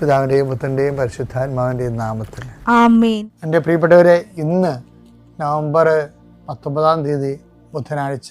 പിതാവിന്റെയും പുത്രന്റെയും പരിശുദ്ധാത്മാവിന്റെയും നാമത്തിൽ. എന്റെ പ്രിയപ്പെട്ടവരെ ഇന്ന് നവംബർ പത്തൊമ്പതാം തീയതി ബുധനാഴ്ച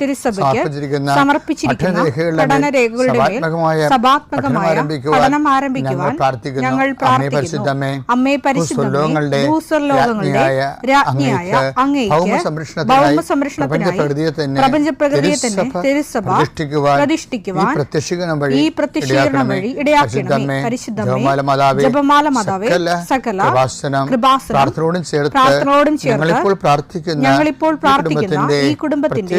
തിരുസഭയ്ക്ക് സമർപ്പിച്ചിരിക്കുന്ന പഠന രേഖകളുടെ മേൽ സഭാത്മകമായ പഠനം ആരംഭിക്കുവാൻ ഞങ്ങൾ പ്രാർത്ഥിക്കുന്നു. അമ്മേ പരിശുദ്ധമേ, ഭൂസ്വർലോകങ്ങളുടെ രാജ്ഞിയായ അങ്ങേക്ക് തന്നെ തിരുസഭ പ്രതിഷ്ഠിക്കുവാൻ ഈ പ്രത്യക്ഷീകരണം വഴി ഇടയാക്കണമേ. പരിശുദ്ധമേ ജപമാല മാതാവേ ജപമാല മാതാവേ സകല സകല കൃപാസനം കൃപാസനം പ്രാർത്ഥനയോടും ചേർത്ത് ഞങ്ങളിപ്പോൾ പ്രാർത്ഥിക്കുന്ന ഞങ്ങളിപ്പോൾ പ്രാർത്ഥിക്കുന്ന ഈ കുടുംബത്തിന്റെ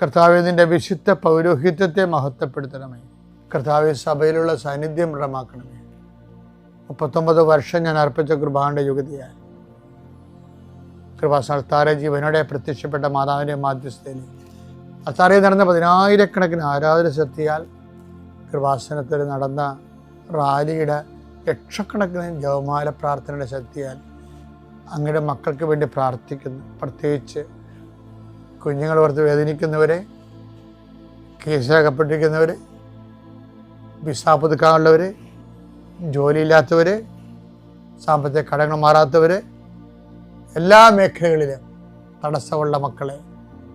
കർത്താവെ നിന്റെ വിശുദ്ധ പൗരോഹിത്യത്തെ മഹത്വപ്പെടുത്തണമേ. കർത്താവ് സഭയിലുള്ള സാന്നിധ്യം ദൃഢമാക്കണമേ. മുപ്പത്തൊമ്പത് വർഷം ഞാൻ അർപ്പിച്ച കൃപാന്റെ യുഗതിയാൽ കൃപാസ്ഥാന ജീവനോടെ പ്രത്യക്ഷപ്പെട്ട മാതാവിന്റെ മാധ്യസ്ഥയിൽ അത്താറയിൽ നടന്ന പതിനായിരക്കണക്കിന് ആരാധന ശക്തിയാൽ കൃപാസനത്തിൽ നടന്ന റാലിയുടെ ലക്ഷക്കണക്കിന് ജവമാല പ്രാർത്ഥനയുടെ ശക്തിയാൽ അങ്ങയുടെ മക്കൾക്ക് വേണ്ടി പ്രാർത്ഥിക്കുന്നു. പ്രത്യേകിച്ച് കുഞ്ഞുങ്ങൾ ഓർത്ത് വേദനിക്കുന്നവരെ കേസകപ്പെട്ടിരിക്കുന്നവർ വിസ പുതുക്കാനുള്ളവർ ജോലിയില്ലാത്തവർ സാമ്പത്തിക കടങ്ങൾ മാറാത്തവർ എല്ലാ മേഖലകളിലും തടസ്സമുള്ള മക്കളെ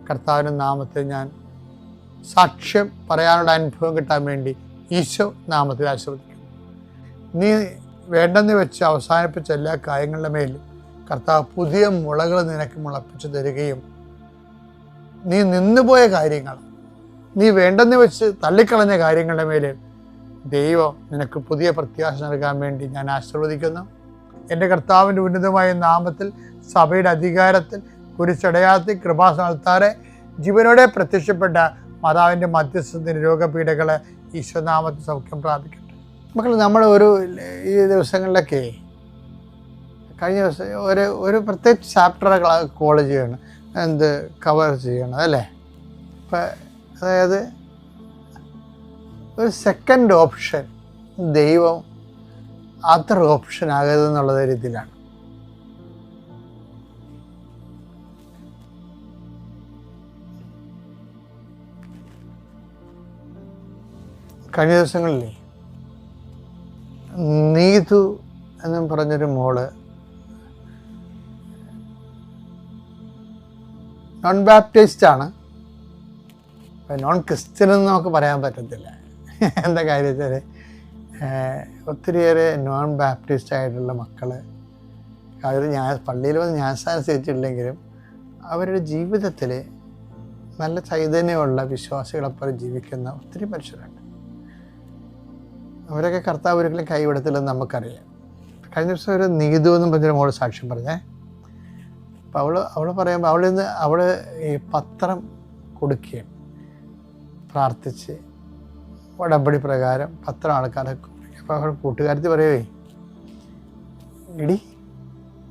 കർത്താവിന്റെ നാമത്തിൽ ഞാൻ സാക്ഷ്യം പറയാനുള്ള അനുഭവം കിട്ടാൻ വേണ്ടി ഈശോ നാമത്തിൽ ആശ്രവദിക്കുന്നു നീ വേണ്ടെന്ന് വെച്ച് അവസാനിപ്പിച്ച എല്ലാ കാര്യങ്ങളുടെ മേലും കർത്താവ് പുതിയ മുളകൾ നിനക്ക് മുളപ്പിച്ച് തരികയും നീ നിന്നുപോയ കാര്യങ്ങൾ നീ വേണ്ടെന്ന് വെച്ച് തള്ളിക്കളഞ്ഞ കാര്യങ്ങളുടെ മേലെ ദൈവം നിനക്ക് പുതിയ പ്രത്യാശ നൽകാൻ വേണ്ടി ഞാൻ ആശീർവദിക്കുന്നു. എന്റെ കർത്താവിന്റെ ഉന്നതമായ നാമത്തിൽ സഭയുടെ അധികാരത്തിൽ കുരിച്ചടയാത്തി കൃപാസനത്താറെ ജീവനോടെ പ്രത്യക്ഷപ്പെട്ട മാതാവിന്റെ മധ്യസ്ഥത്തിന് രോഗപീഠകളെ ഈശ്വനാമത്തിൽ സൗഖ്യം പ്രാപിക്കട്ടെ. മക്കൾ നമ്മൾ ഒരു ഈ ദിവസങ്ങളിലൊക്കെ കഴിഞ്ഞ ദിവസം ഒരു ഒരു പ്രത്യേക ചാപ്റ്ററുകൾ കോളേജ് ചെയ്യണം എന്ത് കവർ ചെയ്യണം അല്ലേ? ഇപ്പം അതായത് ഒരു സെക്കൻഡ് ഓപ്ഷൻ ദൈവം അതർ ഓപ്ഷൻ ആകരുത് എന്നുള്ള രീതിയിലാണ്. കഴിഞ്ഞ ദിവസങ്ങളിലേ നീതു എന്നും പറഞ്ഞൊരു മോൾ നോൺ ബാപ്റ്റിസ്റ്റ് ആണ്. നോൺ ക്രിസ്ത്യൻ എന്ന് നമുക്ക് പറയാൻ പറ്റത്തില്ല. എന്താ കാര്യം വെച്ചാൽ ഒത്തിരിയേറെ നോൺ ബാപ്റ്റിസ്റ്റ് ആയിട്ടുള്ള മക്കൾ അവർ ഞാൻ പള്ളിയിൽ വന്ന് ഞാൻ സ്വീകരിച്ചിട്ടില്ലെങ്കിലും അവരുടെ ജീവിതത്തിൽ നല്ല ചൈതന്യമുള്ള വിശ്വാസികളെപ്പോലെ ജീവിക്കുന്ന ഒത്തിരി മനുഷ്യരുണ്ട്. അവരൊക്കെ കർത്താവ് ഒരിക്കലും കൈവിടത്തില്ലെന്ന് നമുക്കറിയാം. കഴിഞ്ഞ ദിവസം ഒരു നീതു എന്നും പറഞ്ഞൊരു മോൾ സാക്ഷ്യം പറഞ്ഞേ അപ്പോൾ അവൾ അവൾ പറയുമ്പോൾ അവളിൽ നിന്ന് അവൾ ഈ പത്രം കൊടുക്കുകയും പ്രാർത്ഥിച്ച് ഉടമ്പടി പ്രകാരം പത്രം ആൾക്കാരെ അപ്പോൾ അവൾ കൂട്ടുകാരത്തി പറയുവേ ഇടി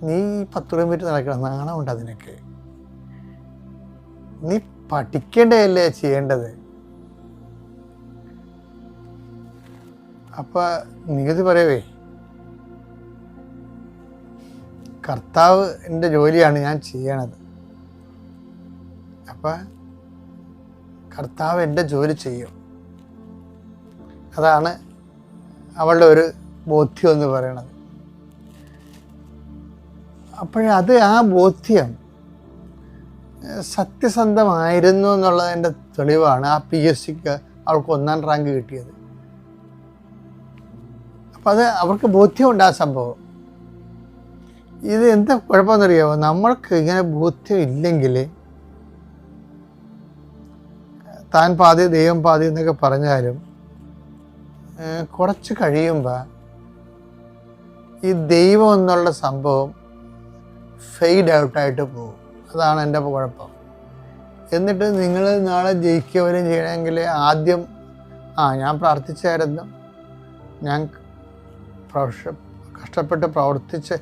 നീ പത്ത് കിലോമീറ്റർ നടക്കണം നാണമുണ്ട് അതിനൊക്കെ നീ പഠിക്കേണ്ടതല്ലേ ചെയ്യേണ്ടത്? അപ്പോൾ നികുതി പറയവേ കർത്താവ് എന്റെ ജോലിയാണ് ഞാൻ ചെയ്യണത്. അപ്പം കർത്താവ് എന്റെ ജോലി ചെയ്യും. അതാണ് അവളുടെ ഒരു ബോധ്യം എന്ന് പറയണത്. അപ്പോഴത് ആ ബോധ്യം സത്യസന്ധമായിരുന്നു എന്നുള്ളതിന്റെ തെളിവാണ് ആ പി എസ് സിക്ക് അവൾക്ക് ഒന്നാം റാങ്ക് കിട്ടിയത്. അപ്പം അത് അവർക്ക് ബോധ്യമുണ്ട് ആ സംഭവം. ഇത് എന്താ കുഴപ്പമെന്നറിയാമോ നമ്മൾക്ക് ഇങ്ങനെ ബോധ്യം ഇല്ലെങ്കിൽ താൻ പാതി ദൈവം പാതി എന്നൊക്കെ പറഞ്ഞാലും കുറച്ച് കഴിയുമ്പോൾ ഈ ദൈവം എന്നുള്ള സംഭവം ഫെയ്ഡ് ഔട്ടായിട്ട് പോകും. അതാണ് എന്റെ കുഴപ്പം. എന്നിട്ട് നിങ്ങൾ നാളെ ജയിക്കുകയും ചെയ്യണമെങ്കിൽ ആദ്യം ആ ഞാൻ പ്രാർത്ഥിച്ചായിരുന്നു. ഞാൻ പ്രവർഷ കഷ്ടപ്പെട്ട് പ്രവർത്തിച്ച്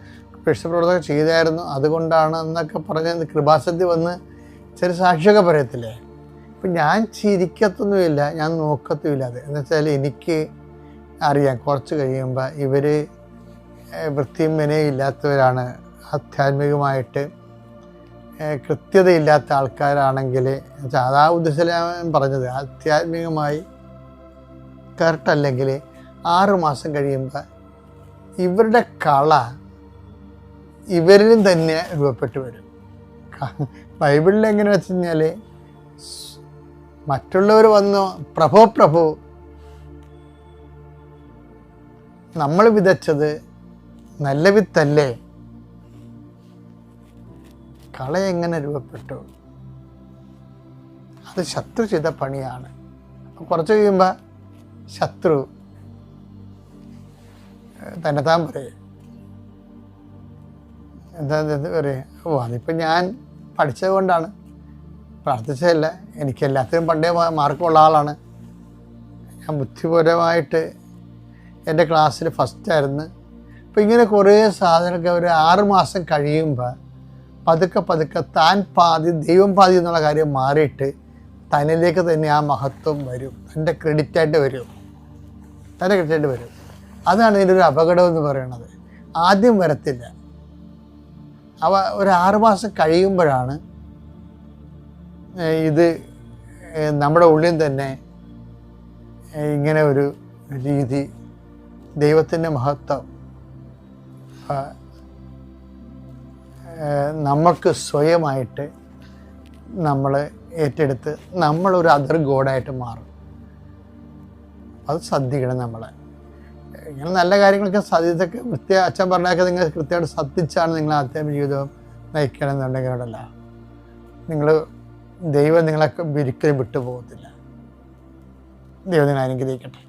പ്രവർത്തനം ചെയ്തായിരുന്നു. അതുകൊണ്ടാണ് എന്നൊക്കെ പറഞ്ഞ് കൃപാസന്ധി വന്ന് ചെറിയ സാക്ഷിയൊക്കെ പറയത്തില്ലേ? ഇപ്പം ഞാൻ ചിരിക്കത്തൊന്നുമില്ല. ഞാൻ നോക്കത്തുമില്ല അത്. എന്ന് വെച്ചാൽ എനിക്ക് അറിയാം. കുറച്ച് കഴിയുമ്പോൾ ഇവർ വൃത്തിയും വിനയും ഇല്ലാത്തവരാണ്. ആധ്യാത്മികമായിട്ട് കൃത്യതയില്ലാത്ത ആൾക്കാരാണെങ്കിൽ എന്നുവെച്ചാൽ അതാ ഉദ്ദേശം പറഞ്ഞത്. ആധ്യാത്മികമായി കറക്റ്റ് അല്ലെങ്കിൽ ആറ് മാസം കഴിയുമ്പോൾ ഇവരുടെ കള ഇവരിലും തന്നെ രൂപപ്പെട്ടു വരും. ബൈബിളിൽ എങ്ങനെ വെച്ച് കഴിഞ്ഞാൽ മറ്റുള്ളവർ വന്നു പ്രഭോ പ്രഭു നമ്മൾ വിതച്ചത് നല്ല വിത്തല്ലേ? കള എങ്ങനെ രൂപപ്പെട്ടു? അത് ശത്രു ചെയ്ത പണിയാണ്. കുറച്ച് കഴിയുമ്പോൾ ശത്രു തന്നെ താൻ പറയും. എന്താ പറയുക പറയും ഓ അതിപ്പോൾ ഞാൻ പഠിച്ചത് കൊണ്ടാണ്. പ്രാർത്ഥിച്ചതല്ല എനിക്ക് എല്ലാത്തിനും പണ്ടേ മാർക്കുള്ള ആളാണ്. ഞാൻ ബുദ്ധിപരമായിട്ട് എന്റെ ക്ലാസ്സിൽ ഫസ്റ്റായിരുന്നു അപ്പോൾ ഇങ്ങനെ കുറേ സാധനമൊക്കെ ഒരു ആറുമാസം കഴിയുമ്പോൾ പതുക്കെ പതുക്കെ താൻ പാതി ദൈവം പാതി എന്നുള്ള കാര്യം മാറിയിട്ട് തന്നിലേക്ക് തന്നെ ആ മഹത്വം വരും. തന്റെ ക്രെഡിറ്റായിട്ട് വരും. തന്റെ ക്രെഡിറ്റായിട്ട് വരും. അതാണ് ഇതിന്റെ ഒരു അപകടം എന്ന് പറയുന്നത്. ആദ്യം വരത്തില്ല. അവ ഒരു ആറുമാസം കഴിയുമ്പോഴാണ് ഇത് നമ്മുടെ ഉള്ളിൽ തന്നെ ഇങ്ങനെ ഒരു രീതി ദൈവത്തിന്റെ മഹത്വം നമുക്ക് സ്വയമായിട്ട് നമ്മൾ ഏറ്റെടുത്ത് നമ്മളൊരു അതർ ഗോഡായിട്ട് മാറും. അത് ശ്രദ്ധിക്കണം നമ്മൾ ഇങ്ങനെ നല്ല കാര്യങ്ങളൊക്കെ സത്യത്തൊക്കെ കൃത്യ അച്ഛൻ പറഞ്ഞൊക്കെ നിങ്ങൾ കൃത്യമായിട്ട് സത്യിച്ചാണ് നിങ്ങൾ ആധ്യാത്മിക ജീവിതം നയിക്കണമെന്നുണ്ടെങ്കിൽ അവിടെയല്ല നിങ്ങൾ ദൈവം നിങ്ങളെ ഒരിക്കലും വിട്ടുപോകത്തില്ല. ദൈവം നിങ്ങളെ അനുഗ്രഹിക്കട്ടെ.